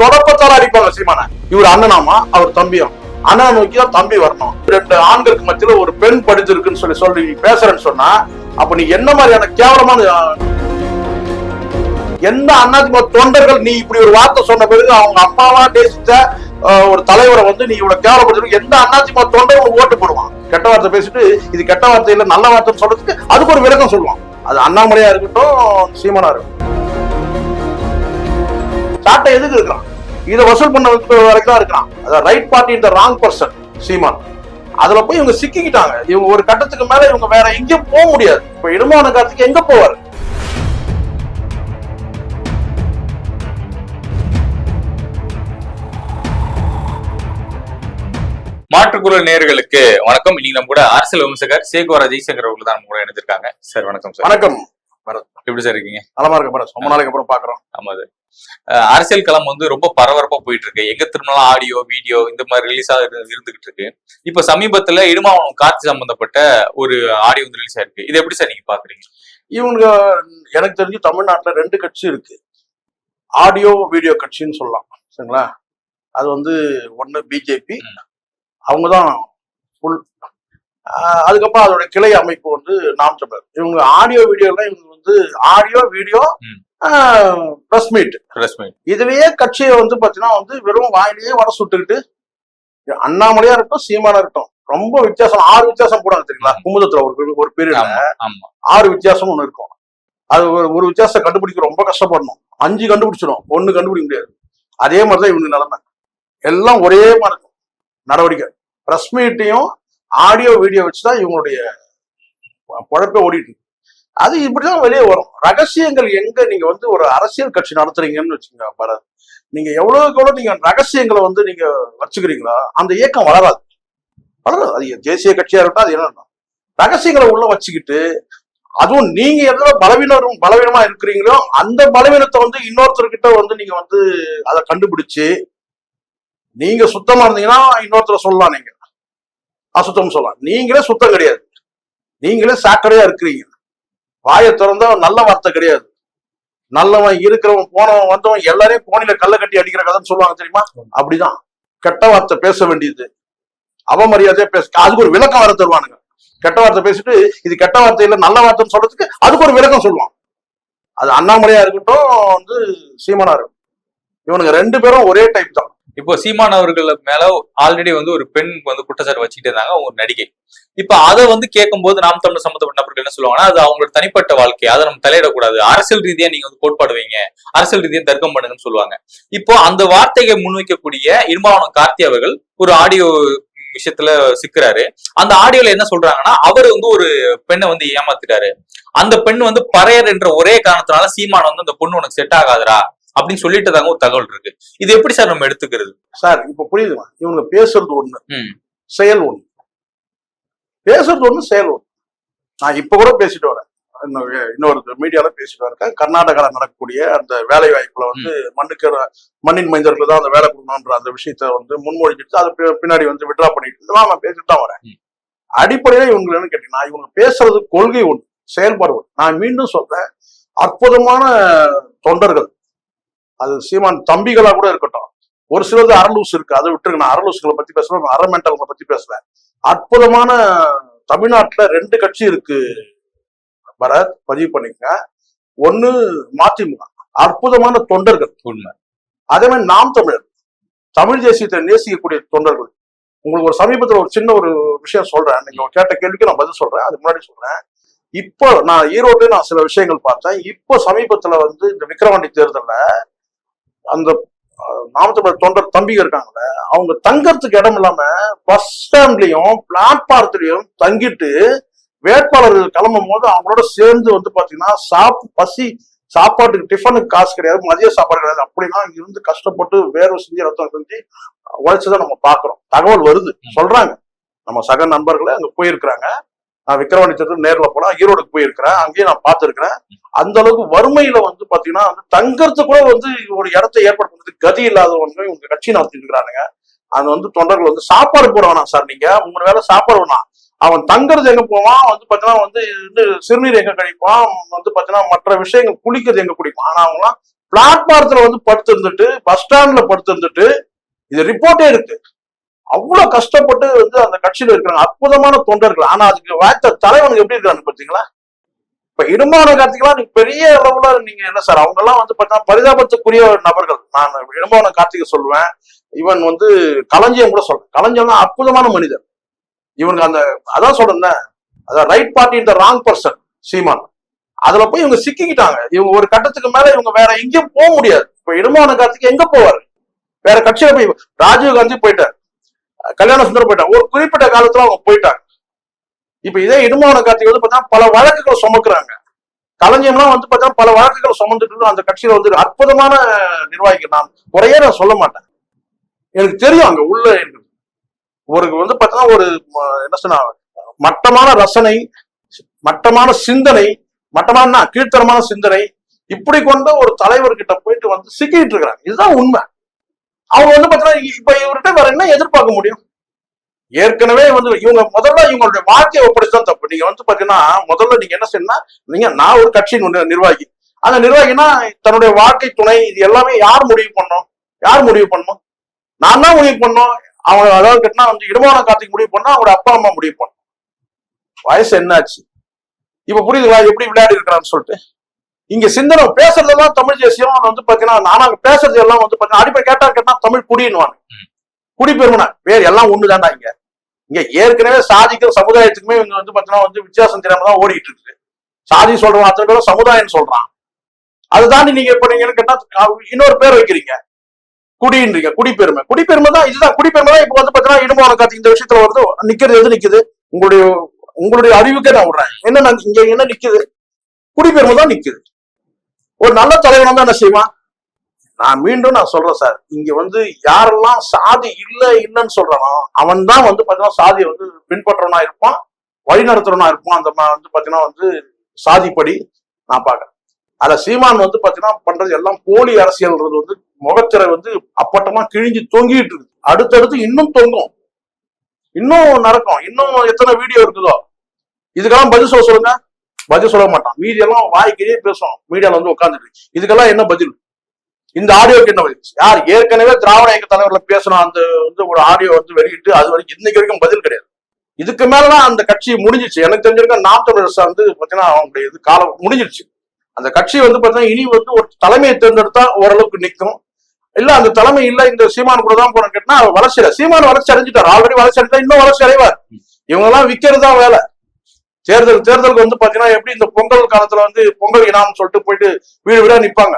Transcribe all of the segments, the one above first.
தொடப்பத்தால அடிப்பாங்க சீமான. இவர் அண்ணனாமா? அவர் தம்பியும் அண்ணன் நோக்கி தான் தம்பி வரணும். ரெண்டு ஆண்களுக்கு மத்தியில ஒரு பெண் படிச்சிருக்குன்னு சொல்லி சொல்லி நீ பேசுறேன்னு சொன்னா அப்ப நீ என்ன மாதிரியான கேவலமான எந்த அண்ணாதிமுக தொண்டர்கள் நீ இப்படி ஒரு வார்த்தை சொன்ன பிறகு அவங்க அப்பாவா நேசித்த ஒரு தலைவரை வந்து நீ இவ்வளவு கேவலப்படுத்த எந்த அண்ணாதிமுக தொண்டர்கள் ஓட்டு போடுவான் கெட்ட வார்த்தை பேசிட்டு இது கெட்ட வார்த்தை இல்ல நல்ல வார்த்தைன்னு சொல்றதுக்கு அதுக்கு ஒரு விளக்கம் சொல்லுவான் அது அண்ணாமலையா இருக்கட்டும் சீமானா இருக்கட்டும். சாட்டை எதுக்கு இருக்கிறான்? இதை வசூல் பண்ண வரைக்கும் தான் இருக்கிறான் அதான் ரைட் பார்ட்டி இந்த ராங் பர்சன் சீமான். அதுல போய் இவங்க சிக்கிக்கிட்டாங்க. இவங்க ஒரு கட்டத்துக்கு மேல இவங்க வேற எங்கேயும் போக முடியாது. இப்ப இடுமான காலத்துக்கு எங்க போவாரு? மாற்றுக்குரல் நேயர்களுக்கு வணக்கம். இன்னைக்கு நம்ம கூட அரசியல் விமர்சகர் சேகுவரா ஜெய்சங்கர் அவர்கள் தான் கூட இணைஞ்சிருக்காங்க சார் வணக்கம் சார். வணக்கம். எப்படி சார் இருக்கீங்க? நலமா இருக்க ரொம்ப நாளைக்கு அப்புறம் பாக்குறோம். ஆமா சார். அரசியல் களம் வந்து ரொம்ப பரபரப்பா போயிட்டு இருக்கு எங்க திரும்பினாலும் ஆடியோ வீடியோ இந்த மாதிரி ரிலீஸ் இருந்துகிட்டு இருக்கு இப்ப சமீபத்துல இடுமாவனம் காட்சி சம்பந்தப்பட்ட ஒரு ஆடியோ வந்து ரிலீஸ் ஆயிருக்கு. இது எப்படி சார் நீங்க பாக்குறீங்க? இவங்க எனக்கு தெரிஞ்சு தமிழ்நாட்டுல ரெண்டு கட்சி இருக்கு. ஆடியோ வீடியோ கட்சின்னு சொல்லலாம். சரிங்களா? அது வந்து ஒண்ணு பிஜேபி அவங்க தான் ஃபுல் அதுக்கப்புறம் அதோட கிளை அமைப்பு வந்து நாம் தமிழர். இவங்க ஆடியோ வீடியோலாம் இவங்க வந்து audio video. Press meet press meet இதுலயே கட்சியை வந்து பாத்தீங்கன்னா வந்து வெறும் வாயிலேயே வடை சுட்டுக்கிட்டு அண்ணாமலையா இருக்கட்டும் சீமானா இருக்கட்டும் ரொம்ப வித்தியாசம் ஆறு வித்தியாசம் போடாங்க தெரியுங்களா? குமுதத்துல ஒரு ஒரு பீரியட் ஆமா ஆமா. ஆறு வித்தியாசம் ஒண்ணு இருக்கும். அது ஒரு ஒரு வித்தியாசத்தை கண்டுபிடிக்க ரொம்ப கஷ்டப்படணும். அஞ்சு கண்டுபிடிச்சிடும் ஒண்ணு கண்டுபிடிக்க முடியாது. அதே மாதிரிதான் இவங்க நிலைமை. எல்லாம் ஒரே மாதிரி இருக்கும். நடவடிக்கை. பிரஸ் மீட்டையும் ஆடியோ வீடியோ வச்சுதான் இவங்களுடைய குழப்ப ஓடிட்டு அது இப்படிதான் வெளியே வரும். ரகசியங்கள் எங்க நீங்க வந்து ஒரு அரசியல் கட்சி நடத்துறீங்கன்னு வச்சுங்க பரத். நீங்க எவ்வளவுக்கு எவ்வளவு நீங்க ரகசியங்களை வந்து நீங்க வச்சுக்கிறீங்களோ அந்த இயக்கம் வளராது. வளராது. அது தேசிய கட்சியா இருக்கட்டும் அது என்ன ரகசியங்களை உள்ள வச்சுக்கிட்டு அதுவும் நீங்க எதுல பலவீனம் பலவீனமா இருக்கிறீங்களோ அந்த பலவீனத்தை வந்து இன்னொருத்தர்கிட்ட வந்து நீங்க வந்து அதை கண்டுபிடிச்சு நீங்க சுத்தமா இருந்தீங்கன்னா இன்னொருத்தரை சொல்லலாம் நீங்க. அசுத்தம் சொல்லலாம். நீங்களே சுத்தம் கிடையாது. நீங்களே சாக்கடையா இருக்கிறீங்க. வாயை திறந்தா நல்ல வார்த்தை கிடையாது. நல்லவன் இருக்கிறவன் போனவன் வந்தவன் எல்லாரையும் போனில கல்ல கட்டி அடிக்கிற கதைன்னு சொல்லுவாங்க தெரியுமா? அப்படிதான். கெட்ட வார்த்தை பேச வேண்டியது. அவமரியாதையா பேச அதுக்கு ஒரு விளக்கம் வர தருவானுங்க. கெட்ட வார்த்தை பேசிட்டு இது கெட்ட வார்த்தை இல்ல நல்ல வார்த்தைன்னு சொல்றதுக்கு அதுக்கு ஒரு விளக்கம் சொல்லுவான். அது அண்ணாமலையா இருக்கட்டும் வந்து சீமனா இருக்கும் இவனுங்க ரெண்டு பேரும் ஒரே டைப் தான். இப்போ சீமான் அவர்கள் மேல ஆல்ரெடி வந்து ஒரு பெண் வந்து குற்றச்சாட்டு வச்சுட்டு இருந்தாங்க அவங்க ஒரு நடிகை. இப்ப அதை வந்து கேட்கும்போது நாம் தமிழ் சம்பந்தப்பட்ட நபர்கள் என்ன சொல்லுவாங்கன்னா அது அவங்களோட தனிப்பட்ட வாழ்க்கை அதை நம்ம தலையிடக்கூடாது. அரசியல் ரீதியா நீங்க வந்து கோட்பாடு வைங்க அரசியல் ரீதியா தர்க்கம் பண்ணுங்கன்னு சொல்லுவாங்க. இப்போ அந்த வார்த்தையை முன்வைக்கக்கூடிய இருமாவனம் கார்த்தி அவர்கள் ஒரு ஆடியோ விஷயத்துல சிக்கிறாரு. அந்த ஆடியோல என்ன சொல்றாங்கன்னா அவர் வந்து ஒரு பெண்ணை வந்து ஏமாத்திட்டாரு. அந்த பெண் வந்து பறையர் என்ற ஒரே காரணத்தினால சீமான் வந்து அந்த பொண்ணு உனக்கு செட் ஆகாதுடா. அப்படின்னு சொல்லிட்டதாங்க ஒரு தகவல் இருக்கு. இது எப்படி சார் நம்ம எடுத்துக்கிறது? சார் இப்ப புரியுதுமா? இவங்க பேசுறது ஒண்ணு. செயல் ஒண்ணு. பேசுறது ஒண்ணு செயல் ஒண்ணு. நான் இப்ப கூட பேசிட்டு வரேன். இன்னொரு மீடியால பேசிட்டு வரேன். கர்நாடகால நடக்கக்கூடிய அந்த வேலை வாய்ப்புல வந்து மண்ணுக்கு மண்ணின் மைந்தர்கள் தான் அந்த வேலை கொடுக்கணுன்ற அந்த விஷயத்த வந்து முன்மொழிஞ்சிட்டு அது பின்னாடி வந்து விட்ரா பண்ணிட்டு இதெல்லாம் நான் பேசிட்டு தான் வரேன். அடிப்படையில இவங்க என்ன கேட்டீங்கன்னா இவங்க பேசுறது கொள்கை ஒண்ணு செயல்பாடு ஒண்ணு. நான் மீண்டும் சொல்றேன் அற்புதமான தொண்டர்கள் அது சீமான் தம்பிகளா கூட இருக்கட்டும். ஒரு சிலது அரலூஸ் இருக்கு. அதை விட்டுருங்க. நான் அரலூஸ்களை பத்தி பேசுறேன். அறமெண்டல்களை பத்தி பேசுறேன். அற்புதமான தமிழ்நாட்டுல ரெண்டு கட்சி இருக்கு. பரத் பதிவு பண்ணிக்கங்க. ஒண்ணு மதிமுக. அற்புதமான தொண்டர்கள். உண்மை. அதே மாதிரி நாம் தமிழர். தமிழ் தேசியத்தை நேசிக்கக்கூடிய தொண்டர்கள். உங்களுக்கு ஒரு சமீபத்துல ஒரு சின்ன ஒரு விஷயம் சொல்றேன். நீங்க கேட்ட கேள்விக்கு நான் பதில் சொல்றேன். அதுக்கு முன்னாடி சொல்றேன். இப்போ நான் ஈரோட்டில் நான் சில விஷயங்கள் பார்த்தேன். இப்போ சமீபத்துல வந்து இந்த விக்கிரவாண்டி தேர்தல்ல அந்த அஹ், நாம் தமிழர் தொண்டர் தம்பிங்க இருக்காங்கல்ல அவங்க தங்கறதுக்கு இடம் இல்லாம பஸ் ஸ்டாண்ட்லயும் பிளாட்பாரத்துலயும் தங்கிட்டு வேட்பாளர்கள் கிளம்பும் போது அவங்களோட சேர்ந்து வந்து பாத்தீங்கன்னா சாப் பசி சாப்பாட்டுக்கு டிஃபனுக்கு காசு கிடையாது மதிய சாப்பாடு கிடையாது. அப்படிலாம் இருந்து கஷ்டப்பட்டு வேர்வை செஞ்சு ரத்தம் செஞ்சு உழைச்சதை நம்ம பாக்குறோம். தகவல் வருது. சொல்றாங்க. நம்ம சக நண்பர்களை அங்க போயிருக்கிறாங்க. நான் விக்ரவாணி தேர்தல் நேர்ல போனா ஈரோடுக்கு போயிருக்கிறேன். அங்கேயும் நான் பார்த்துருக்கிறேன். அந்த அளவுக்கு வறுமையில வந்து பாத்தீங்கன்னா வந்து தங்கறது கூட வந்து ஒரு இடத்தை ஏற்படுத்துறதுக்கு கதி இல்லாதவங்க உங்க கட்சி நடத்திட்டு இருக்கிறானுங்க. அது வந்து தொண்டர்கள் வந்து சாப்பாடு போட வேணாம் சார் நீங்க. மூணு வேளை சாப்பாடு வேணாம். அவன் தங்குறது எங்க போவான்? வந்து பாத்தீங்கன்னா வந்து இது சிறுநீர் எங்க கழிப்பான்? வந்து பாத்தீங்கன்னா மற்ற விஷயங்கள் குளிக்கிறது எங்க குடிப்பான்? ஆனா அவங்களாம் பிளாட்பாரத்துல வந்து படுத்து இருந்துட்டு பஸ் ஸ்டாண்ட்ல படுத்து இருந்துட்டு இது ரிப்போர்ட்டே இருக்கு. அவ்வளவு கஷ்டப்பட்டு வந்து அந்த கட்சியில இருக்கிறாங்க. அற்புதமான தொண்டர்கள். ஆனா அதுக்கு வாய்த்த தலைவனுக்கு எப்படி இருக்காங்க பாத்தீங்களா? இப்ப இடுமான கார்த்திகெல்லாம் நீங்க பெரிய அளவுல நீங்க என்ன சார் அவங்க எல்லாம் வந்து பாத்தீங்கன்னா பரிதாபத்துக்குரிய நபர்கள். நான் இடுமான கார்த்திகை சொல்லுவேன். இவன் வந்து களஞ்சியம் கூட சொல்றேன். களஞ்சியம் தான் அற்புதமான மனிதர். இவனுக்கு அந்த அதான் சொல்றேன் அதான் ரைட் பார்ட்டி இந்த ராங் பர்சன் சீமான். அதுல போய் இவங்க சிக்கிக்கிட்டாங்க. இவங்க ஒரு கட்டத்துக்கு மேல இவங்க வேற எங்கேயும் போக முடியாது. இப்ப இடுமான கார்த்திகை எங்க போவாரு? வேற கட்சியில போய் ராஜீவ் காந்தி போயிட்டார். கல்யாண சுந்தரம் போயிட்டாங்க. ஒரு குறிப்பிட்ட காலத்துல அவங்க போயிட்டாங்க. இப்ப இதே இடுமான கார்த்திகை வந்து பார்த்தா பல வழக்குகளை சுமக்குறாங்க. கலைஞர்லாம் வந்து பார்த்தா பல வழக்குகளை சுமந்துட்டு அந்த கட்சியில வந்து அற்புதமான நிர்வாகிகள். நான் குறையே நான் சொல்ல மாட்டேன். எனக்கு தெரியும் அங்க உள்ள எனக்கு ஒரு வந்து பார்த்தா ஒரு என்ன சொன்னா மட்டமான ரசனை மட்டமான சிந்தனை மட்டமான கீழ்த்தரமான சிந்தனை இப்படி கொண்ட ஒரு தலைவர்கிட்ட போயிட்டு வந்து சிக்கிட்டு இருக்கிறாங்க. இதுதான் உண்மை. அவங்க வந்து பாத்தீங்கன்னா இப்ப இவர்கிட்ட வேற என்ன எதிர்பார்க்க முடியும்? ஏற்கனவே வந்து இவங்க முதல்ல இவங்களுடைய வாழ்க்கையை ஒப்படைச்சுதான் தப்பு. நீங்க வந்து பாத்தீங்கன்னா முதல்ல நீங்க என்ன செய்யணும்னா நீங்க நான் ஒரு கட்சியின் நிர்வாகி. அந்த நிர்வாகினா தன்னுடைய வாழ்க்கை துணை இது எல்லாமே யார் முடிவு பண்ணோம்? யார் முடிவு பண்ணணும் நான் தான் முடிவு பண்ணோம். அவங்க அதாவது கேட்டா வந்து இடுமான காத்துக்கு முடிவு பண்ணா அவங்களோட அப்பா அம்மா முடிவு பண்ணணும் வயசு என்னாச்சு? இப்ப புரியுதுங்களா? எப்படி விளையாடி இருக்கிறான்னு சொல்லிட்டு. இங்க சிந்தனை பேசுறதெல்லாம் தமிழ் தேசியம் வந்து பாத்தீங்கன்னா நானாங்க பேசுறது எல்லாம் வந்து பாத்தீங்கன்னா அடிப்படை கேட்டா கேட்டா தமிழ் குடின்னுவாங்க. குடி பெருமனா வேறு எல்லாம் ஒண்ணுதான்டா இங்க? இங்க ஏற்கனவே சாதிக்கும் சமுதாயத்துக்குமே இவங்க வந்து பாத்தீங்கன்னா வந்து வித்தியாசம் தெரியாம தான் ஓடிட்டு இருக்குது சாதி சொல்றவன் அத்தனை பேரும் சமுதாயம் சொல்றான். அதுதான் நீங்க இப்ப நீங்க கேட்டா இன்னொரு பேர் வைக்கிறீங்க. குடின்றீங்க. குடிப்பெருமை குடிப்பெருமை தான் இதுதான். குடிப்பெருமை தான் இப்ப வந்து பாத்தீங்கன்னா இடுமான காத்து இந்த விஷயத்துல வந்து நிக்கிறது எது நிக்குது? உங்களுடைய உங்களுடைய அறிவுக்கே நான் விடுறேன். என்ன நான் இங்க என்ன நிக்குது? குடிப்பெருமை தான் நிக்குது. ஒரு நல்ல தலைவன் தான் என்ன செய்வான்? நான் மீண்டும் நான் சொல்றேன் சார். இங்க வந்து யாரெல்லாம் சாதி இல்ல இல்லைன்னு சொல்றானோ அவன் தான் வந்து பாத்தீங்கன்னா சாதியை வந்து பின்பற்றவனா இருப்பான் வழி நடத்துறவனா இருப்பான். அந்த வந்து பாத்தீங்கன்னா வந்து சாதிப்படி நான் பாக்குறேன் அத சீமான் வந்து பாத்தீங்கன்னா பண்றது எல்லாம் போலி அரசியல்ன்றது வந்து முகத்திரை வந்து அப்பட்டமா கிழிஞ்சு தொங்கிட்டு இருக்கு. அடுத்தடுத்து இன்னும் தொங்கும். இன்னும் நடக்கும். இன்னும் எத்தனை வீடியோ இருக்குதோ? இதுக்கெல்லாம் பதில் சொல்ல சொல்லுங்க. பதில் சொல்ல மாட்டான். மீடியெல்லாம் எல்லாம் பேசுவோம் பேசும் மீடியால வந்து உட்காந்துட்டு இதுக்கெல்லாம் என்ன பதில்? இந்த ஆடியோக்கு என்ன பதில்? யார்? ஏற்கனவே திராவிட இயக்க தலைவர்ல பேசணும் அந்த வந்து ஒரு ஆடியோ வந்து வெளியிட்டு அது வரைக்கும் இன்னைக்கு வரைக்கும் பதில் கிடையாது. இதுக்கு மேலதான் அந்த கட்சி முடிஞ்சிச்சு. எனக்கு தெரிஞ்சிருக்க நாம் தமிழரசு வந்து பாத்தீங்கன்னா அவங்களுடைய இது காலம் முடிஞ்சிருச்சு. அந்த கட்சி வந்து பாத்தீங்கன்னா இனி வந்து ஒரு தலைமையை தேர்ந்தெடுத்தா ஓரளவுக்கு நிற்கும். இல்ல அந்த தலைமை இல்ல இந்த சீமான் கூட தான் போன கேட்டா வளர்ச்சி சீமான் வளர்ச்சி அடைஞ்சிட்டார். ஆல்ரெடி வளர்ச்சி அடைஞ்சா இன்னும் வளர்ச்சி அடைவார். இவங்க எல்லாம் விக்கிறது தான் வேலை. தேர்தல் தேர்தலுக்கு வந்து பாத்தீங்கன்னா எப்படி இந்த பொங்கல் காலத்துல வந்து பொங்கல் இனாம்னு சொல்லிட்டு போயிட்டு வீடு வீடா நிப்பாங்க.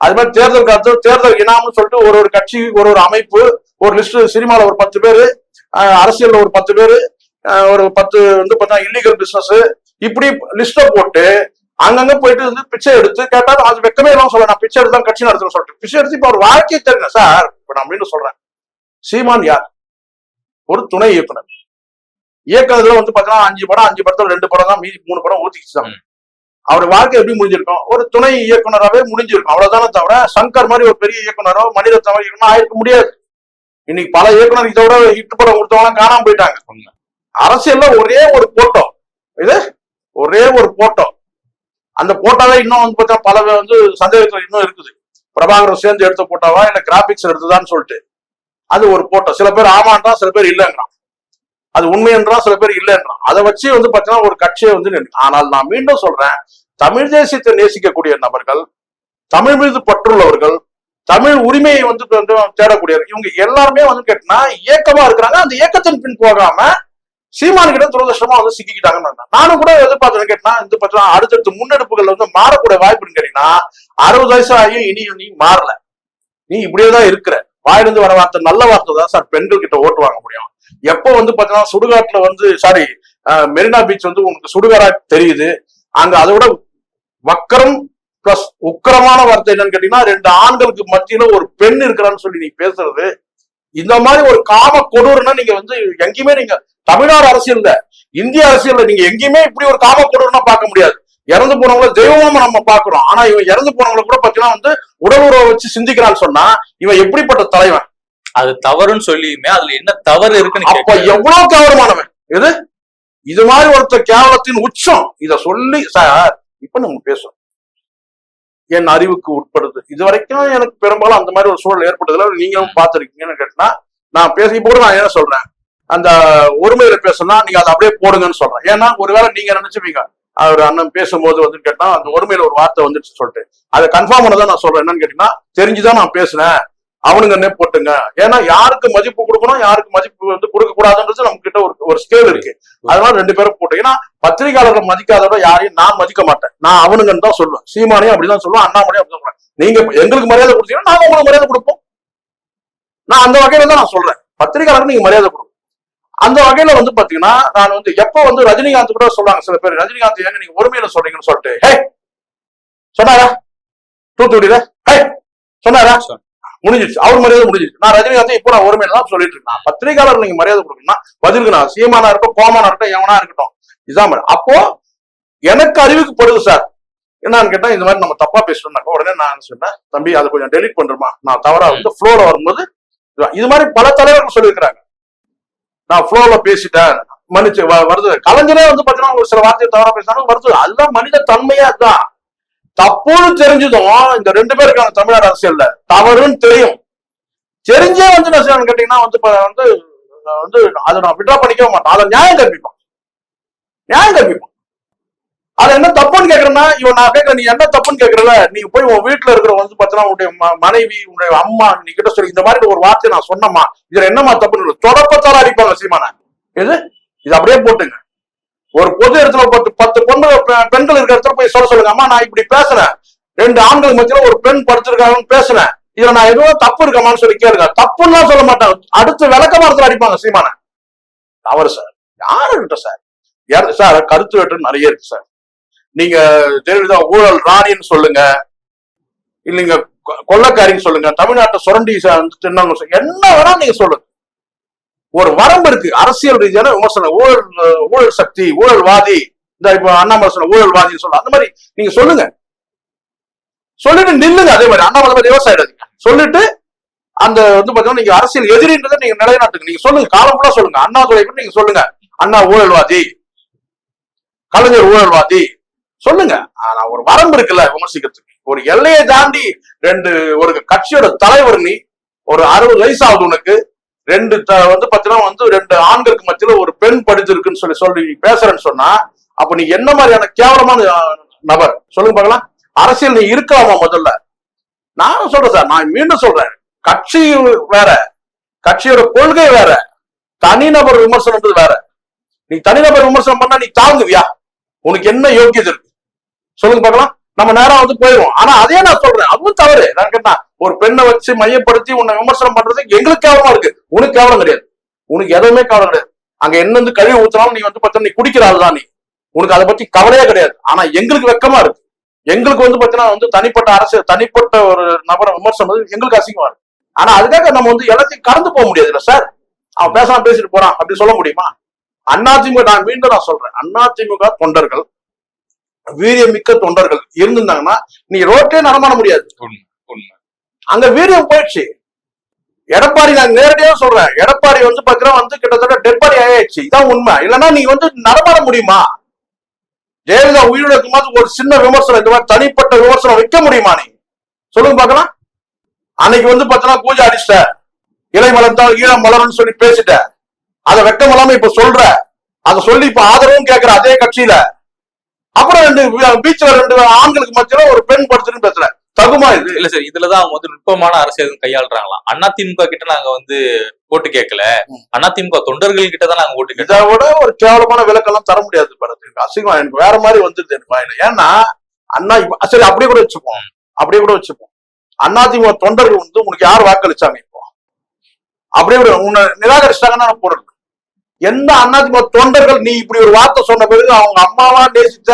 அது மாதிரி தேர்தல் காலத்துல தேர்தல் இனாம்னு சொல்லிட்டு ஒரு ஒரு கட்சி ஒரு ஒரு அமைப்பு ஒரு லிஸ்ட் சினிமாவில் ஒரு பத்து பேரு அரசியல்ல ஒரு பத்து பேரு ஒரு பத்து வந்து பார்த்தா இல்லீகல் பிசினஸ் இப்படி லிஸ்ட போட்டு அங்கங்க போயிட்டு வந்து பிச்சை எடுத்து கேட்டா அது வெக்கமே இல்லாம சொல்ல நான் பிச்சை எடுத்து தான் கட்சி நடத்துறேன் சொல்லிட்டு. பிச்சை எடுத்து இப்ப ஒரு வாழ்க்கையை தெரியுங்க சார் இப்ப நான் மீண்டும் சொல்றேன். சீமான் யார்? ஒரு துணை இயக்குனர். இயக்குனதுல வந்து பாத்தீங்கன்னா அஞ்சு படம் அஞ்சு படத்துல ரெண்டு படம் தான் மீதி மூணு படம் ஊத்திக்கிச்சு தான் ம். அவர் வாழ்க்கை எப்படி முடிஞ்சிருக்கும்? ஒரு துணை இயக்குனராகவே முடிஞ்சிருக்கும். அவ்வளவுதானே தவிர சங்கர் மாதிரி ஒரு பெரிய இயக்குனரோ மணிரத்னம் மாதிரி இயக்குனரோ ஆயிருக்க முடியாது. இன்னைக்கு பல இயக்குனர் இதை விட ஹிட் படம் கொடுத்தவங்க காணாம போயிட்டாங்க. அரசியல்ல ஒரே ஒரு போட்டோ. இது? ஒரே ஒரு போட்டோ. அந்த போட்டோவே இன்னும் வந்து பார்த்தா பல வந்து சந்தேகத்துல இன்னும் இருக்குது. பிரபாகரன் சேர்ந்து எடுத்த போட்டோவா? இல்ல கிராபிக்ஸ் எடுத்ததான்னு சொல்லிட்டு. அது ஒரு போட்டோ. சில பேர் ஆமான்றான் சில பேர் இல்லைன்றான் அது உண்மை என்றான் சில பேர் இல்லைன்றான் அதை வச்சு வந்து பாத்தீங்கன்னா ஒரு கட்சியை வந்து நின்று ஆனால் நான் மீண்டும் சொல்றேன் தமிழ் தேசியத்தை நேசிக்கக்கூடிய நபர்கள் தமிழ் மீது பற்றுள்ளவர்கள் தமிழ் உரிமையை வந்து வந்து தேடக்கூடியவர் இவங்க எல்லாருமே வந்து கேட்டா இயக்கமா இருக்கிறாங்க. அந்த இயக்கத்தின் பின் போகாம சீமான் கிட்ட துரதிருஷ்டமா வந்து சிக்கிக்கிட்டாங்கன்னு நானும் கூட எதிர்பார்த்தேன் கேட்டா இந்த பத்திரம் அடுத்தடுத்து முன்னெடுப்புகள் வந்து மாறக்கூடிய வாய்ப்புன்னு கேட்டீங்கன்னா அறுபது வயசு ஆகியும் இனி நீ மாறல. நீ இப்படியே தான் இருக்கிற. வாயிலிருந்து வர வார்த்தை நல்ல வார்த்தை தான் சார் பெண்கள் கிட்ட ஓட்டு வாங்க முடியும். எப்போ வந்து பாத்தீங்கன்னா சுடுகாட்டுல வந்து சாரி மெரினா பீச் வந்து உங்களுக்கு சுடுகாடா தெரியுது. அங்க அதோட வக்கரம் பிளஸ் உக்கிரமான வார்த்தை என்னன்னு கேட்டீங்கன்னா ரெண்டு ஆண்களுக்கு மத்தியில ஒரு பெண் இருக்கிறான்னு சொல்லி நீ பேசுறது. இந்த மாதிரி ஒரு காம கொடூர்னா நீங்க வந்து எங்கேயுமே நீங்க தமிழ்நாடு அரசியல்ல இந்திய அரசியல்ல நீங்க எங்கேயுமே இப்படி ஒரு காம கொடூர்னா பார்க்க முடியாது. இறந்து போனவங்கள தெய்வமா நம்ம பாக்குறோம் ஆனா இவன் இறந்து போனவங்களை கூட பாத்தீங்கன்னா வந்து உடல் உறவை வச்சு சிந்திக்கிறான்னு சொன்னா இவன் எப்படிப்பட்ட தலைவன்? அது தவறுன்னு சொல்லியுமே அதுல என்ன தவறு இருக்குன்னு அப்ப. எவ்வளவு கேவலமானவன் எது? இது மாதிரி ஒருத்தர் கேவலத்தின் உச்சம். இத சொல்லி சார் இப்ப நம்ம பேசுறோம். என் அறிவுக்கு உட்படுது. இது வரைக்கும் எனக்கு பெரும்பாலும் அந்த மாதிரி ஒரு சூழல் ஏற்பட்டதுல நீங்களும் பார்த்திருக்கீங்கன்னு கேட்டா நான் பேசி கூட நான் என்ன சொல்றேன்? அந்த ஒருமையில பேசணும்னா நீங்க அதை அப்படியே போடுங்கன்னு சொல்றேன். ஏன்னா ஒருவேளை நீங்க நினைச்சுப்பீங்க அவர் அண்ணன் பேசும்போது வந்து கேட்டா அந்த ஒருமையில ஒரு வார்த்தை வந்துச்சு சொல்லிட்டு. அதை கன்ஃபார்ம் பண்ணதான் நான் சொல்றேன். என்னன்னு கேட்டீங்கன்னா தெரிஞ்சுதான் நான் பேசினேன். அவனுங்கன்னே போட்டுங்க? ஏன்னா யாருக்கு மதிப்பு கொடுக்கணும் யாருக்கு மதிப்பு வந்து கொடுக்க கூடாதுன்றது நம்ம கிட்ட ஒரு ஒரு ஸ்கேல் இருக்கு. அதனால ரெண்டு பேரும் போட்டு ஏன்னா பத்திரிகையாளர்கள் மதிக்காதவரை யாரையும் நான் மதிக்க மாட்டேன். நான் அவனுங்கன்னு தான் சொல்லுவேன். சீமானையும் அப்படிதான் சொல்லுவேன் அண்ணாமலையும் அப்படிதான் சொல்லுவேன். நீங்க எங்களுக்கு மரியாதை கொடுத்தீங்கன்னா நாங்க உங்களுக்கு மரியாதை கொடுப்போம். நான் அந்த வகையில தான் நான் சொல்றேன். பத்திரிகையாளருக்கு நீங்க மரியாதை கொடுக்கும் அந்த வகையில வந்து பாத்தீங்கன்னா நான் வந்து எப்போ வந்து ரஜினிகாந்த் கூட சொல்றாங்க சில பேர் ரஜினிகாந்த் ஏங்க நீங்க ஒருமையில சொல்றீங்கன்னு சொல்லிட்டு. ஹே! சொன்னாரா? தூத்துக்குடியில? ஹே! சொன்னாரா. முடிஞ்சிருச்சு. அவர் மரியாதை முடிஞ்சிருச்சு. நான் ரஜினிகாந்த் இப்போ நான் ஒருமையில தான் சொல்லிட்டு இருக்கேன். பத்திரிகையாளர் நீங்க மரியாதை கொடுக்கணும்னா பதிலுக்கு நான் சீமானா இருக்கட்டும் கோமானா இருக்கட்டும் எவனா இருக்கட்டும் இதுதான் அப்போ எனக்கு அறிவுக்கு படுது சார் என்னன்னு கேட்டா இந்த மாதிரி நம்ம தப்பா பேசணும்னாக்கா உடனே நான் சொன்னேன் தம்பி அதை கொஞ்சம் டெலிட் பண்றோமா நான் தவறா வந்து ஃப்ளோல வரும்போது இது மாதிரி பல தலைவர்கள் சொல்லியிருக்கிறாங்க. நான் ஃப்ளோல பேசிட்டேன். மன்னிச்சு வருது. கலைஞரே வந்து பாத்தீங்கன்னா ஒரு சில வார்த்தையை தவறா பேசினாலும் வருது. அதுதான் மனித தன்மையா அதுதான். தப்புன்னு தெரிஞ்சதும் இந்த ரெண்டு பேருக்கான தமிழ்நாடு அரசியல்ல தவறுன்னு தெரியும். தெரிஞ்சே வந்து நான் கேட்டீங்கன்னா வந்து வந்து நான் வந்து அதை நான் விட்ரா பண்ணிக்கவே மாட்டேன். அதை நியாயம் கற்பிப்பான். நியாயம் கற்பிப்பான். அது என்ன தப்புன்னு கேக்குறேன்னா இவன் நான் கேட்கறேன் நீ என்ன தப்புன்னு கேக்குறல நீ போய் உன் வீட்டுல இருக்கிற வந்து பாத்தீங்கன்னா உன்னுடைய ம- மனைவி உன்னுடைய அம்மா நீ கிட்ட சொல்லி இந்த மாதிரி ஒரு வார்த்தையை நான் சொன்னம்மா இதுல என்னம்மா தப்புன்னு தொடப்பத்தால அடிப்பாங்க சீமான. இது இது அப்படியே போட்டுங்க. ஒரு பொது இடத்துல பத்து பத்து பொண்ணு பெண்கள் இருக்கிற இடத்துல போய் சொல்ல சொல்லுங்க. அம்மா நான் இப்படி பேசுறேன். ரெண்டு ஆண்கள் மத்தியில ஒரு பெண் படுத்திருக்காங்கன்னு பேசுறேன். இதுல நான் எதுவும் தப்பு இருக்கமான்னு சொல்லி கேளுங்க. தப்புன்னு சொல்ல மாட்டேன். அடுத்து விளக்க மரத்துல அடிப்பாங்க சீமான. தவறு சார். யாருக்கிட்ட சார்? யாரு சார் கருத்து வேற்று நிறைய இருக்கு சார். நீங்க ஜெயலலிதா ஊழல் ராணின்னு சொல்லுங்க. இல்லைங்க கொ- சொல்லுங்க. தமிழ்நாட்டை சுரண்டி சார் வந்து தின்னாங்க என்ன வேணா நீங்க சொல்லுங்க. ஒரு வரம்பு இருக்கு. அரசியல் ரீதியான விமர்சனம். ஊழல் ஊழல் சக்தி ஊழல்வாதி. இந்த இப்ப அண்ணாமலை சொன்ன ஊழல்வாதின்னு சொல்ல அந்த மாதிரி நீங்க சொல்லுங்க. சொல்லிட்டு நில்லுங்க. அதே மாதிரி அண்ணாமலை மாதிரி விவசாயிடாதீங்க சொல்லிட்டு அந்த வந்து பாத்தீங்கன்னா நீங்க அரசியல் எதிரின்றதை நீங்க நிலைநாட்டுங்க. நீங்க சொல்லுங்க. காலம் கூட சொல்லுங்க. அண்ணாதுரை பத்தி நீங்க சொல்லுங்க. அண்ணா ஊழல்வாதி கலைஞர் ஊழல்வாதி சொல்லுங்க. ஆனா ஒரு வரம்பு இருக்குல்ல விமர்சிக்கிறதுக்கு. ஒரு எல்லையை தாண்டி ரெண்டு ஒரு கட்சியோட தலைவர் நீ ஒரு அறுபது வயசு ஆகுது உனக்கு. ரெண்டு த- வந்து பாத்தீங்கன்னா வந்து ரெண்டு ஆண்களுக்கு மத்தியில ஒரு பெண் படிச்சிருக்குன்னு சொல்லி சொல்லி நீ பேசுறேன்னு சொன்னா அப்ப நீ என்ன மாதிரியான கேவலமான நபர்? சொல்லுங்க பார்க்கலாம். அரசியல் நீ இருக்கலாமா முதல்ல? நான் சொல்றேன் சார் நான் மீண்டும் சொல்றேன். கட்சி வேற. கட்சியோட கொள்கை வேற. தனிநபர் விமர்சனம்ன்றது வேற. நீ தனிநபர் விமர்சனம் பண்ணா நீ தாங்குவியா? உனக்கு என்ன யோக்கியது இருக்கு? சொல்லுங்க பார்க்கலாம். நம்ம நேரம் வந்து போயிடும் ஆனா அதே நான் சொல்றேன். அதுவும் தவறு. நான் கேட்டா ஒரு பெண்ணை வச்சு மையப்படுத்தி உன்னை விமர்சனம் பண்றது எங்களுக்கு கேவலமா இருக்கு. உனக்கு கேவலம் கிடையாது. உனக்கு எதுவுமே கவலை கிடையாது. அங்க என்ன வந்து கழிவு ஊத்துனாலும் நீ வந்து பார்த்தா நீ குடிக்கிறாள்தான் நீ. உனக்கு அதை பத்தி கவலையே கிடையாது. ஆனா எங்களுக்கு வெக்கமா இருக்கு. எங்களுக்கு வந்து பாத்தீங்கன்னா வந்து தனிப்பட்ட அரசு தனிப்பட்ட ஒரு நபரை விமர்சனம் வந்து எங்களுக்கு அசிங்கமா இருக்கு. ஆனா அதுக்காக நம்ம வந்து எல்லாத்தையும் கடந்து போக முடியாது இல்ல சார்? அவன் பேசாம பேசிட்டு போறான். அப்படி சொல்ல முடியுமா? அதிமுக நான் மீண்டும் நான் சொல்றேன். அதிமுக தொண்டர்கள் வீரியமிக்க தொண்டர்கள் இருந்திருந்தாங்கன்னா நீ ரோட்டே நடமாட முடியாது. அங்க வீரியம் போயிடுச்சு. எடப்பாடி நான் நேரடியா சொல்றேன். எடப்பாடி வந்து பாத்தீங்கன்னா வந்து கிட்டத்தட்ட டெட்பாடி ஆயிடுச்சு. இதான் உண்மை. இல்லைன்னா நீ வந்து நடமாட முடியுமா? ஜெயலலிதா உயிரோட இருக்கும்போது ஒரு சின்ன விமர்சனம் இந்த மாதிரி தனிப்பட்ட விமர்சனம் வைக்க முடியுமா நீ? சொல்லுங்க பார்க்கலாம். அன்னைக்கு வந்து பாத்தீங்கன்னா பூஜை அடிச்சிட்ட. இலை மலர்ந்தால் ஈழம் மலரும்னு சொல்லி பேசிட்ட. அதை வெக்கம் இல்லாம இப்ப சொல்ற. அதை சொல்லி இப்ப ஆதரவும் கேட்கிற அதே கட்சியில. அப்புறம் ரெண்டு பீச்ல ரெண்டு ஆண்களுக்கு மத்தியில ஒரு பெண் படுத்துன்னு பேசுற. தகுமா இது? இல்ல சார் இதுலதான் அவங்க வந்து நுட்பமான அரசியல் கையாளுறாங்களாம் அதிமுக கிட்ட நாங்க வந்து ஓட்டு கேட்கல. ம். அதிமுக தொண்டர்கள் கிட்ட தான் நாங்க ஓட்டு கேட்டோம். இதை விட ஒரு கேவலமான விளக்கெல்லாம் தர முடியாது பரத் எனக்கு அசிங்கம் எனக்கு வேற மாதிரி வந்துருது எனக்கு வாயில. ஏன்னா அண்ணா சரி அப்படியே கூட வச்சுப்போம். அப்படியே கூட வச்சுப்போம். அதிமுக தொண்டர்கள் வந்து உனக்கு யார் வாக்களிச்சாங்க இப்போ? அப்படியே கூட உன்னை நிராகரிச்சிட்டாங்கன்னா நான் பொருள் எந்த அண்ணாதிமுக தொண்டர்கள் நீ இப்படி ஒரு வார்த்தை சொன்ன பிறகு அவங்க அம்மாவா நேசித்த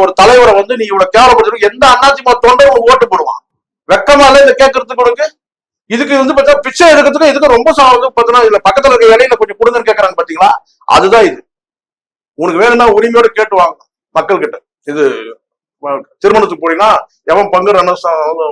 ஒரு தலைவரை வந்து நீ இவ்வளவு கேவலப்படுத்த எந்த அண்ணாதிமுக தொண்டர் ஓட்டு போடுவான்? வெக்கமா இல்ல இதை கேட்கறதுக்கு உனக்கு இதுக்கு வந்து பார்த்தா பிச்சை எடுக்கிறதுக்கு இதுக்கு ரொம்ப சா- வந்து பார்த்தீங்கன்னா இதுல பக்கத்துல இருக்க இலையில கொஞ்சம் கொடுங்கன்னு கேட்கறாங்க பாத்தீங்களா? அதுதான் இது. உனக்கு வேணும்னா உரிமையோட கேட்டு வாங்க மக்கள் கிட்ட இது திருமணத்துக்கு போனீங்கன்னா எவன் பங்குறானோ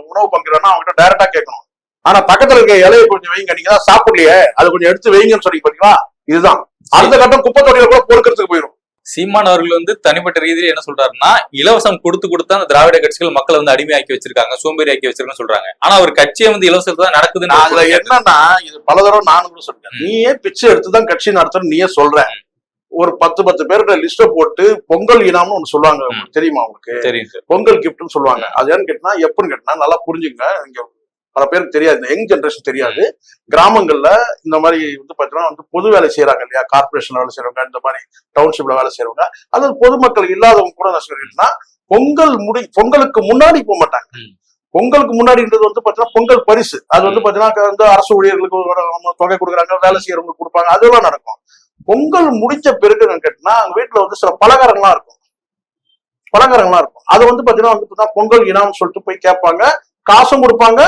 உணவு பங்குறானோ அவன்கிட்ட டைரக்டா கேட்கணும். ஆனா பக்கத்துல இருக்க இலையை கொஞ்சம் வைங்க நீங்க தான் சாப்பிடலையே அதை கொஞ்சம் எடுத்து வைங்கன்னு சொல்லி பாத்தீங்களா? இதுதான். அடுத்த கட்டம் குப்பை தொட்டியில கூட பொறுக்கிறதுக்கு போயிடும் சீமான் அவர்கள் வந்து தனிப்பட்ட ரீதியில என்ன சொல்றாருன்னா இலவசம் கொடுத்து கொடுத்து அந்த திராவிட கட்சிகள் மக்களை வந்து அடிமையாக்கி வச்சிருக்காங்க சோம்பேறி ஆக்கி வச்சிருக்காங்கன்னு சொல்றாங்க. ஆனா அவர் கட்சியை வந்து இலவசத்துல தான் நடக்குதுன்னு அதுல. என்னன்னா இது பல தடவை நானும் கூட சொல்றேன் நீயே பிச்சை எடுத்துதான் கட்சி நடத்துற நீயே சொல்ற. ஒரு பத்து பத்து பேர்கிட்ட லிஸ்ட போட்டு பொங்கல் இனாம்னு ஒண்ணு சொல்லுவாங்க தெரியுமா உங்களுக்கு? பொங்கல் கிஃப்ட்னு சொல்லுவாங்க. அது ஏன்னு கேட்டா எப்படின்னு கேட்டா நல்லா புரிஞ்சுங்க இங்க பல பேருக்கு தெரியாது. இந்த யங் ஜெனரேஷன் தெரியாது. கிராமங்கள்ல இந்த மாதிரி வந்து பாத்தீங்கன்னா வந்து பொது வேலை செய்யறாங்க இல்லையா? கார்பரேஷன் வேலை செய்யறவங்க இந்த மாதிரி டவுன்ஷிப்ல வேலை செய்யறவங்க அதாவது பொதுமக்கள் இல்லாதவங்க கூட நான் சொல்லிட்டுனா பொங்கல் முடி பொங்கலுக்கு முன்னாடி போக மாட்டாங்க. பொங்கலுக்கு முன்னாடின்றது வந்து பாத்தீங்கன்னா பொங்கல் பரிசு. அது வந்து பாத்தீங்கன்னா வந்து அரசு ஊழியர்களுக்கு தொகை கொடுக்குறாங்க வேலை செய்யறவங்களுக்கு கொடுப்பாங்க. அதெல்லாம் நடக்கும். பொங்கல் முடிஞ்ச பிறகு கேட்டீங்கன்னா அவங்க வீட்டுல வந்து சில பலகாரங்கள்லாம் இருக்கும். பலகாரங்கள்லாம் இருக்கும். அது வந்து பாத்தீங்கன்னா வந்து பாத்தீங்கன்னா பொங்கல் இனாம்னு சொல்லிட்டு போய் கேட்பாங்க. காசும் கொடுப்பாங்க.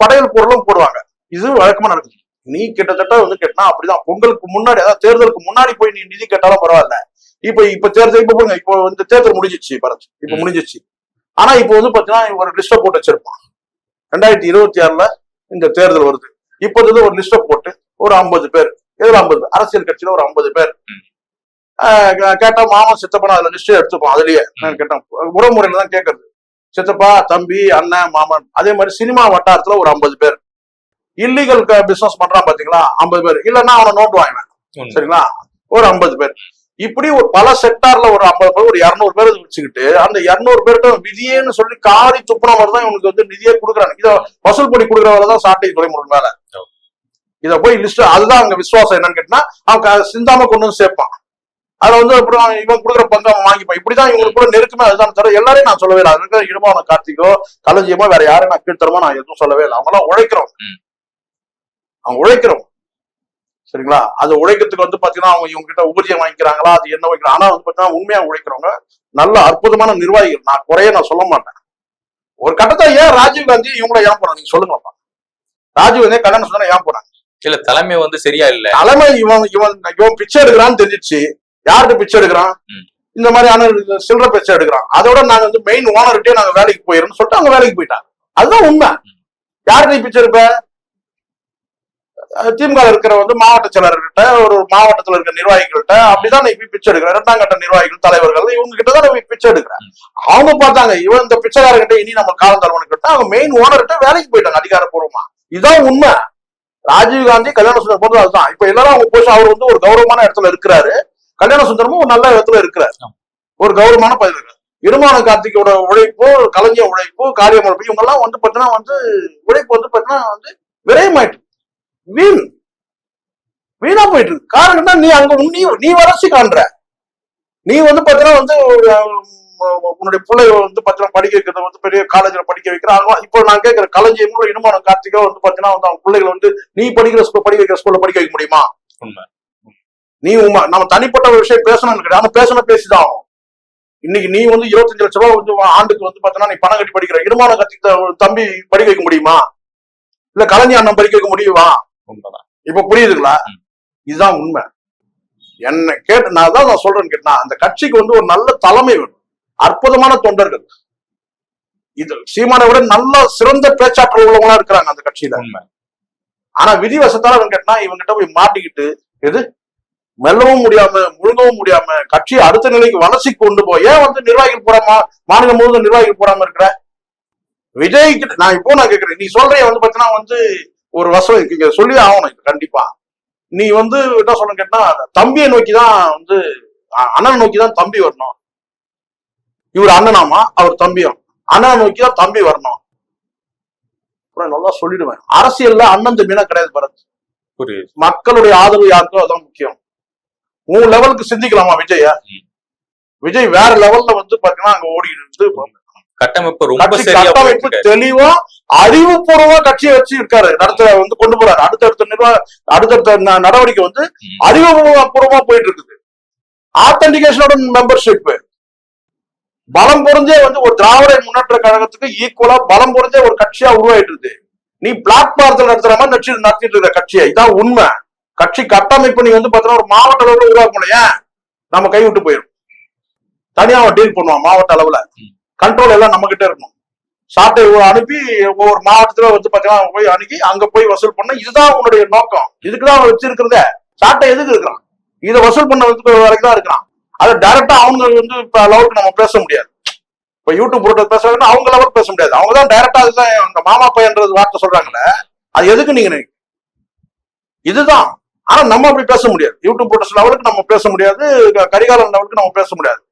படையல் பொருளும் போடுவாங்க. இது வழக்கமா நடக்குது. நீ கிட்டத்தட்ட வந்து கேட்டா அப்படிதான். பொங்கலுக்கு முன்னாடி அதாவது தேர்தலுக்கு முன்னாடி போய் நீ நிதி கேட்டாலும் பரவாயில்ல. இப்ப இப்ப தேர்தல் இப்ப பாருங்க இப்போ இந்த தேர்தல் முடிஞ்சிச்சு பரத் இப்ப. முடிஞ்சிச்சு. ஆனா இப்போ வந்து பாத்தீங்கன்னா ஒரு லிஸ்ட போட்டு வச்சிருப்பான். ரெண்டாயிரத்தி இருபத்தி ஆறுல இந்த தேர்தல் வருது. இப்போ வந்து ஒரு லிஸ்ட போட்டு ஒரு ஐம்பது பேர் எதுல ஐம்பது அரசியல் கட்சியில ஒரு ஐம்பது பேர். கேட்டா மாமா சித்தப்பா அதுல லிஸ்ட் எடுத்துப்போம் அதுலயே. கேட்டேன். உறவுமுறையில தான் கேட்கறது சித்தப்பா தம்பி அண்ணன் மாமன் அதே மாதிரி சினிமா வட்டாரத்துல ஒரு ஐம்பது பேர். இல்லீகல் பிசினஸ் பண்றான் பாத்தீங்களா? ஐம்பது பேர். இல்லைன்னா அவனை நோட்டு வாங்கினேன். சரிங்களா? ஒரு ஐம்பது பேர். இப்படி ஒரு பல செக்டார்ல ஒரு ஐம்பது பேர் ஒரு இருநூறு பேர் வச்சுக்கிட்டு அந்த இருநூறு பேர்கிட்ட விதியேன்னு சொல்லி காரி துப்புன மாதிரி தான் இவனுக்கு வந்து நிதியே கொடுக்குறாங்க. இதை வசூல் பண்ணி கொடுக்குற வேலை தான் சாட்டை துறைமுறை ஓ. இத போய் லிஸ்ட் அதுதான் அங்க விசுவாசம் என்னன்னு கேட்டா அவன் சிந்தாம கொண்டு வந்து சேர்ப்பான். அதுல வந்து அப்புறம் இவன் கொடுக்குற பங்கு அவன் வாங்கிப்பான். இப்படிதான் இவங்களுக்கு கூட நெருக்கமே அதுதான் தவிர எல்லாரையும் நான் சொல்லவே இல்லை. அது இருக்கிற இடுமான கார்த்திகோ களஞ்சியமோ வேற யாரும் நான் கீழ்த்தரமா நான் எதுவும் சொல்லவே இல்லை. அவங்க எல்லாம் உழைக்கிறோம். அவங்க உழைக்கிறோம் சரிங்களா? அது உழைக்கிறதுக்கு வந்து பாத்தீங்கன்னா அவங்க இவங்க கிட்ட ஊதியம் வாங்கிக்கிறாங்களா? அது என்ன வைக்கிறாங்க ஆனா வந்து பாத்தீங்கன்னா உண்மையா உழைக்கிறவங்க நல்ல அற்புதமான நிர்வாகிகள். நான் குறைய நான் சொல்ல மாட்டேன். ஒரு கட்டத்தை ஏன் ராஜீவ் காந்தி இவங்கள ஏன் போறாங்க நீங்க சொல்லுங்கப்பா ராஜீவ் காந்தி கல்யாணம் சொன்னா ஏன் போறாங்க இல்ல தலைமை வந்து சரியா இல்ல. தலைமை இவன் இவன் இவன் பிச்சை எடுக்கிறான்னு தெரிஞ்சிச்சு. யார்கிட்ட பிச்சை எடுக்கிறான். இந்த மாதிரியான சில்லற பிச்சை எடுக்கிறான். அதோட நாங்க வந்து மெயின் ஓனர்கிட்டே நாங்க வேலைக்கு போயிடணும்னு சொல்லிட்டு அவங்க வேலைக்கு போயிட்டாங்க. அதுதான் உண்மை. யார்கிட்ட பிச்சை எடுப்ப? திமுக இருக்கிற வந்து மாவட்ட செயலர்கிட்ட ஒரு மாவட்டத்துல இருக்க நிர்வாகிகள்கிட்ட அப்படிதான் போய் பிச்சை எடுக்கிற. இரண்டாம் கட்ட நிர்வாகிகள் தலைவர்கள் இவங்க கிட்ட தான் போய் பிச்சை எடுக்கிறேன் அவங்க பார்த்தாங்க இவன் இந்த பிச்சைக்காரர்கிட்ட இனி நம்ம காலம் தருவனுக்கிட்ட அவங்க மெயின் ஓனர்கிட்ட வேலைக்கு போயிட்டாங்க அதிகாரப்பூர்வமா. இதான் உண்மை. ராஜீவ் காந்தி கல்யாண சுந்தரம் போது அதுதான். இப்ப எல்லாரும் அவங்க போய் அவர் வந்து ஒரு கௌரவமான இடத்துல இருக்கிறாரு. கல்யாண சுந்தரமும் ஒரு நல்ல இடத்துல இருக்கிறாரு. ஒரு கௌரவமான பதவி இருக்கு இருமான கார்த்திகோட உழைப்பு கலைஞ உழைப்பு காரியம் உழைப்பு இவங்க எல்லாம் வந்து பாத்தீங்கன்னா வந்து உழைப்பு வந்து பாத்தீங்கன்னா வந்து விரயமாயிட்டு. வீண் வீணா போயிட்டு இருக்கு. காரணம் என்ன நீ அங்க நீ நீ வளர்ச்சி காண்ற. நீ வந்து பாத்தீங்கன்னா வந்து உன்னுடைய பிள்ளைய வந்து பாத்தீங்கன்னா படிக்க வைக்கிறத வந்து பெரிய காலேஜ்ல படிக்க வைக்கிறாங்க இப்போ நான் கேட்கிற கலைஞர் இனமான கார்த்திகா வந்து பாத்தீங்கன்னா வந்து அவங்க பிள்ளைகள் வந்து நீ படிக்கிற ஸ்கூல் படிக்க வைக்கிற ஸ்கூல்ல படிக்க வைக்க முடியுமா? நீ உமா நம்ம தனிப்பட்ட ஒரு விஷயம் பேசணும்னு கிடையாது ஆனா பேசணும் பேசிதான். இன்னைக்கு நீ வந்து இருபத்தஞ்சு லட்ச ரூபாய் வந்து ஆண்டுக்கு வந்து பாத்தீங்கன்னா நீ பணம் கட்டி படிக்கிற இருமான ஒரு தம்பி படிக்க வைக்க முடியுமா? இல்ல கலைஞர் அண்ணன் படிக்க வைக்க முடியுமா? உண்மைதான். இப்ப புரியுதுங்களா. இதுதான் உண்மை. என்ன கேட்டு நான் தான் நான் சொல்றேன்னு கேட்டா அந்த கட்சிக்கு வந்து ஒரு நல்ல தலைமை வேணும். அற்புதமான தொண்டர்கள். இது சீமானை விட நல்ல சிறந்த பேச்சாற்றல் உள்ளவங்களா இருக்கிறாங்க அந்த கட்சியில. ஆனா விதிவசத்தால அவன் கேட்டா இவங்கிட்ட போய் மாட்டிக்கிட்டு எது? மெல்லவும் முடியாம முழுங்கவும் முடியாம கட்சியை அடுத்த நிலைக்கு வளர்ச்சி கொண்டு போய் ஏன் வந்து நிர்வாகிகள் போடாம மாநிலம் முழுவதும் நிர்வாகிகள் போடாம இருக்கிற? விஜய் கிட்ட நான் இப்போ நான் கேக்குறேன் நீ சொல்றே வந்து பாத்தீங்கன்னா வந்து ஒரு வசம் இங்க சொல்லி ஆகணும் கண்டிப்பா. நீ வந்து என்ன சொல்ல கேட்டா தம்பியை நோக்கி தான் வந்து அண்ணனை நோக்கி தான் தம்பி வரணும். இவர் அண்ணனாமா? அவர் தம்பியும் அண்ணனை நோக்கி தான் தம்பி வரணும். அப்புறம் நல்லா சொல்லிடுவேன். அரசியல்ல அண்ணன் தம்பினா கிடையாது பரத் மக்களுடைய ஆதரவு யாருக்கோ அதான் முக்கியம். உன் லெவலுக்கு சிந்திக்கலாமா விஜய. விஜய் வேற லெவல்ல வந்து பாத்தீங்கன்னா அங்க ஓடிட்டு இருந்து கட்டமைப்பு ரொம்ப கட்டமைப்பு. தெளிவா அறிவுபூர்வமா கட்சியை வச்சு இருக்காரு. நடத்த வந்து கொண்டு போறாரு. அடுத்தடுத்த நிர்வாக அடுத்தடுத்த நடவடிக்கை வந்து. அறிவுபூர்வமா போயிட்டு இருக்குது ஆத்தன்டிகேஷனோட மெம்பர்ஷிப் பலம் பொருந்தே வந்து ஒரு திராவிட முன்னேற்ற கழகத்துக்கு ஈக்குவலா பலம் பொருந்தே ஒரு கட்சியா உருவாயிட்டு இருக்கு நீ பிளாட்பாரத்தில் நடத்துற மாதிரி நடத்திட்டு இருக்கிற கட்சியை. இதான் உண்மை. கட்சி கட்டமைப்பு நீ வந்து பாத்தீங்கன்னா ஒரு மாவட்ட அளவுல உருவாக்க முடியும் நம்ம கை விட்டு போயிடும் தனியா அவன் டீல் பண்ணுவான் மாவட்ட அளவுல. கண்ட்ரோல் எல்லாம் நம்ம கிட்ட இருக்கணும். சாட்டை அனுப்பி ஒவ்வொரு மாவட்டத்துல வந்து பாத்தீங்கன்னா போய் அணுகி அங்க போய் வசூல் பண்ண இதுதான் உன்னுடைய நோக்கம். இதுக்குதான் அவன் வச்சிருக்கிறத சாட்டை எதுக்கு இருக்கிறான்? இதை வசூல் பண்ண வரைக்கும் தான் இருக்கிறான். அதை டைரக்டா அவங்க வந்து இப்ப அளவுக்கு நம்ம பேச முடியாது. இப்ப யூடியூப் போட்டு பேசுறாங்கன்னா அவங்க லெவலுக்கு பேச முடியாது. அவங்க தான் டைரக்டா அதுதான் அந்த மாமா பையன்றது வார்த்தை சொல்றாங்களே. அது எதுக்கு நீங்க இதுதான். ஆனா நம்ம அப்படி பேச முடியாது. யூடியூப் போட்டஸ் லெவலுக்கு நம்ம பேச முடியாது. கரிகாலன் லெவலுக்கு நம்ம பேச முடியாது.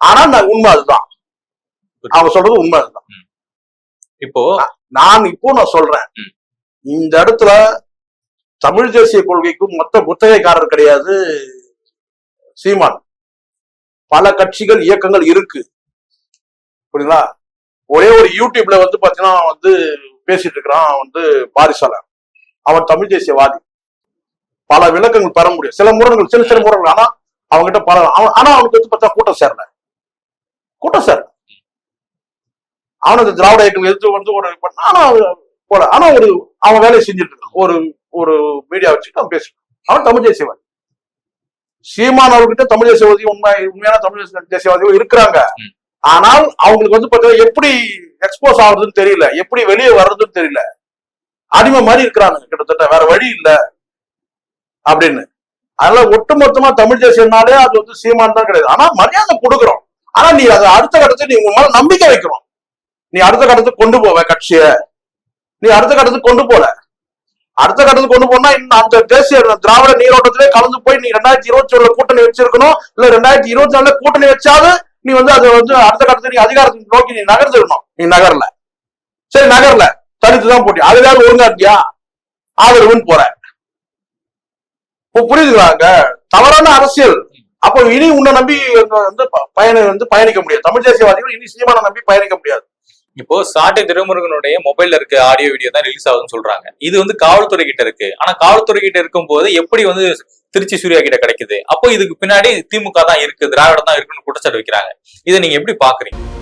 ஆனா நான் உண்மை அதுதான். அவங்க சொல்றது உண்மை அதுதான். இப்போ நான் இப்போ நான் சொல்றேன். இந்த இடத்துல தமிழ் தேசிய கொள்கைக்கும் மொத்த குத்தகைக்காரர் கிடையாது சீமான். பல கட்சிகள் இயக்கங்கள் இருக்கு. புரியுங்களா ஒரே ஒரு யூடியூப்ல வந்து பாத்தீங்கன்னா வந்து பேசிட்டு இருக்கிறான். வந்து பாரிசாலன் அவன் தமிழ் தேசியவாதி. பல விளக்கங்கள் பெற முடியும். சில முரண்கள் சில சில முரண்கள். ஆனா அவன்கிட்ட பல ஆனா அவனுக்கு வந்து பார்த்தா கூட்டம் சேரல. கூட்டம் சேரல. அவனுக்கு திராவிட இயக்கம் எதிர்த்து வந்து ஒரு ஆனா போல ஆனா ஒரு அவன் வேலையை செஞ்சுட்டு இருக்கான். ஒரு ஒரு மீடியா வச்சுட்டு அவன் பேசுறான் அவன் தமிழ் தேசியவாதி. சீமான் அவர்கிட்ட தமிழ் தேசியவாதி உண்மை உண்மையான தமிழ் தேசிய- தேசியவாதிகள் இருக்கிறாங்க. ஆனால் அவங்களுக்கு வந்து பார்த்தீங்கன்னா எப்படி எக்ஸ்போஸ் ஆகுதுன்னு தெரியல. எப்படி வெளியே வர்றதுன்னு தெரியல. அடிமை மாதிரி இருக்கிறானுங்க கிட்டத்தட்ட. வேற வழி இல்ல. அப்படின்னு. அதனால ஒட்டுமொத்தமா தமிழ் தேசியம்னாலே அது வந்து சீமான் தான் கிடையாது. ஆனா மரியாதை கொடுக்குறோம். ஆனா நீ அதை அடுத்த கட்டத்துக்கு நீ உங்க மேல நம்பிக்கை வைக்கிறோம் நீ அடுத்த கட்டத்துக்கு கொண்டு போவ கட்சிய. நீ அடுத்த கட்டத்துக்கு கொண்டு போல. அடுத்த கட்டத்துக்கு கொண்டு போனா இன்னும் அந்த தேசிய திராவிட நீரோட்டத்திலே கலந்து போய் நீ ரெண்டாயிரத்தி இருபத்தி ஒண்ணுல கூட்டணி வச்சிருக்கணும். இல்ல ரெண்டாயிரத்தி இருபத்தி நாலுல கூட்டணி வச்சாலும் நீ வந்து அதை வந்து அடுத்த கட்டத்துக்கு நீ அதிகாரத்தை நோக்கி நீ நகர்ந்துடணும். நீ நகரல. சரி நகரல. தனித்து தான் போட்டி. அதுக்காக ஒழுங்கா இருக்கியா? ஆதரவுன்னு போற. புரியுதுங்களாங்க தவறான அரசியல். அப்போ இனி உன்னை நம்பி வந்து ப- பயணி வந்து பயணிக்க முடியாது. தமிழ் தேசியவாதிகள் இனி சீமான நம்பி பயணிக்க முடியாது. இப்போ சாட்டை திருமுருகனுடைய மொபைல்ல இருக்க ஆடியோ வீடியோ தான் ரிலீஸ் ஆகுதுன்னு சொல்றாங்க. இது வந்து காவல்துறை கிட்ட இருக்கு. ஆனா காவல்துறை கிட்ட இருக்கும்போது எப்படி வந்து திருச்சி சூர்யா கிட்ட கிடைக்குது? அப்போ இதுக்கு பின்னாடி திமுக தான் இருக்கு திராவிடம் தான் இருக்குன்னு குற்றச்சாட்டு வைக்கிறாங்க. இதை நீங்க எப்படி பாக்குறீங்க?